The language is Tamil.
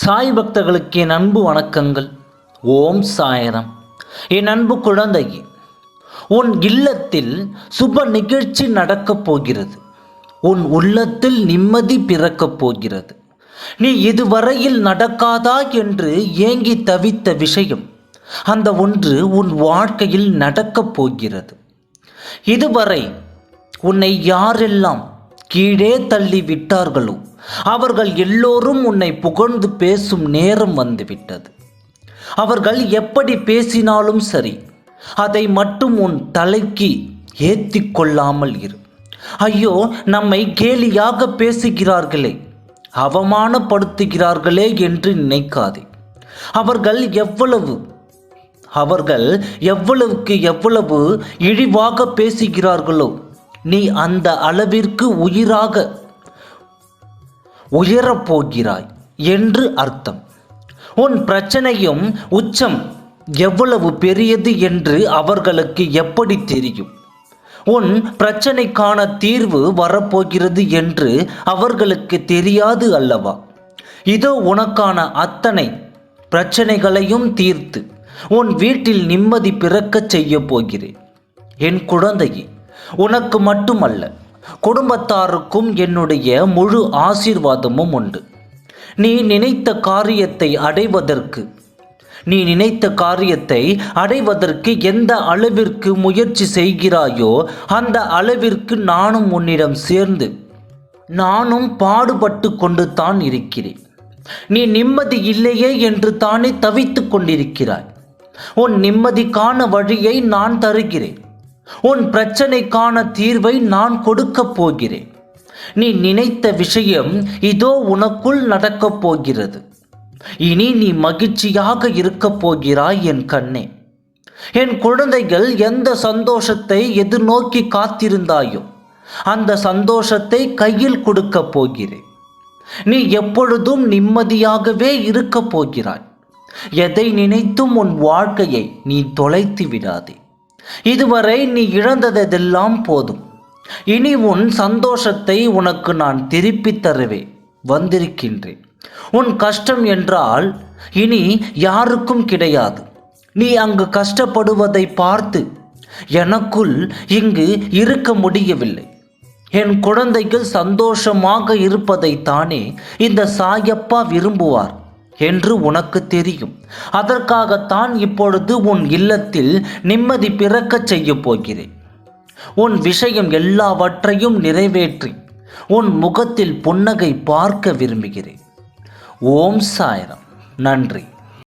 சாய் பக்தர்களுக்கு என் அன்பு வணக்கங்கள். ஓம் சாயரம். என் அன்பு குழந்தை உன் இல்லத்தில் சுப நிகழ்ச்சி நடக்கப் போகிறது. உன் உள்ளத்தில் நிம்மதி பிறக்கப் போகிறது. நீ இதுவரையில் நடக்காதா என்று ஏங்கி தவித்த விஷயம் அந்த ஒன்று உன் வாழ்க்கையில் நடக்கப் போகிறது. இதுவரை உன்னை யாரெல்லாம் கீழே தள்ளி விட்டார்களோ அவர்கள் எல்லோரும் உன்னை புகழ்ந்து பேசும் நேரம் வந்துவிட்டது. அவர்கள் எப்படி பேசினாலும் சரி அதை மட்டும் உன் தலைக்கு ஏத்தி கொள்ளாமல் இரு. ஐயோ நம்மை கேலியாக பேசுகிறார்களே அவமானப்படுத்துகிறார்களே என்று நினைக்காதே. அவர்கள் எவ்வளவு அவர்கள் எவ்வளவுக்கு எவ்வளவு இழிவாக பேசுகிறார்களோ நீ அந்த அளவிற்கு உயிராக உயரப்போகிறாய் என்று அர்த்தம். உன் பிரச்சனையும் உச்சம் எவ்வளவு பெரியது என்று அவர்களுக்கு எப்படி தெரியும்? உன் பிரச்சனைக்கான தீர்வு வரப்போகிறது என்று அவர்களுக்கு தெரியாது அல்லவா? இதோ உனக்கான அத்தனை பிரச்சனைகளையும் தீர்த்து உன் வீட்டில் நிம்மதி பிறக்கச் செய்ய போகிறேன். என் குழந்தையே உனக்கு மட்டுமல்ல குடும்பத்தாருக்கும் என்னுடைய முழு ஆசீர்வாதமும் உண்டு. நீ நினைத்த காரியத்தை அடைவதற்கு நீ நினைத்த காரியத்தை அடைவதற்கு எந்த அளவிற்கு முயற்சி செய்கிறாயோ அந்த அளவிற்கு நானும் உன்னிடம் சேர்ந்து நானும் பாடுபட்டு கொண்டு தான் இருக்கிறேன். நீ நிம்மதி இல்லையே என்று தானே தவித்து கொண்டிருக்கிறாய். உன் நிம்மதிக்கான வழியை நான் தருகிறேன். உன் பிரச்சனைக்கான தீர்வை நான் கொடுக்கப் போகிறேன். நீ நினைத்த விஷயம் இதோ உனக்குள் நடக்கப் போகிறது. இனி நீ மகிழ்ச்சியாக இருக்கப் போகிறாய் என் கண்ணே. என் குழந்தைகள் எந்த சந்தோஷத்தை எதிர்நோக்கி காத்திருந்தாயோ அந்த சந்தோஷத்தை கையில் கொடுக்கப் போகிறேன். நீ எப்பொழுதும் நிம்மதியாகவே இருக்கப் போகிறாய். எதை நினைத்தும் உன் வாழ்க்கையை நீ தொலைத்து விடாதே. இதுவரை நீ இழந்ததெல்லாம் போதும். இனி உன் சந்தோஷத்தை உனக்கு நான் திருப்பித் தருவேன் வந்திருக்கின்றேன். உன் கஷ்டம் என்றால் இனி யாருக்கும் கிடையாது. நீ அங்கு கஷ்டப்படுவதை பார்த்து எனக்குள் இங்கு இருக்க முடியவில்லை. என் குழந்தைகள் சந்தோஷமாக இருப்பதை தானே இந்த சாயப்பா விரும்புவார். என்று உனக்கு தெரியும். அதற்காகத்தான் இப்பொழுது உன் இல்லத்தில் நிம்மதி பிறக்கச் செய்யப் போகிறேன். உன் விஷயம் எல்லாவற்றையும் நிறைவேற்றி உன் முகத்தில் புன்னகை பார்க்க விரும்புகிறேன். ஓம் சாயரம். நன்றி.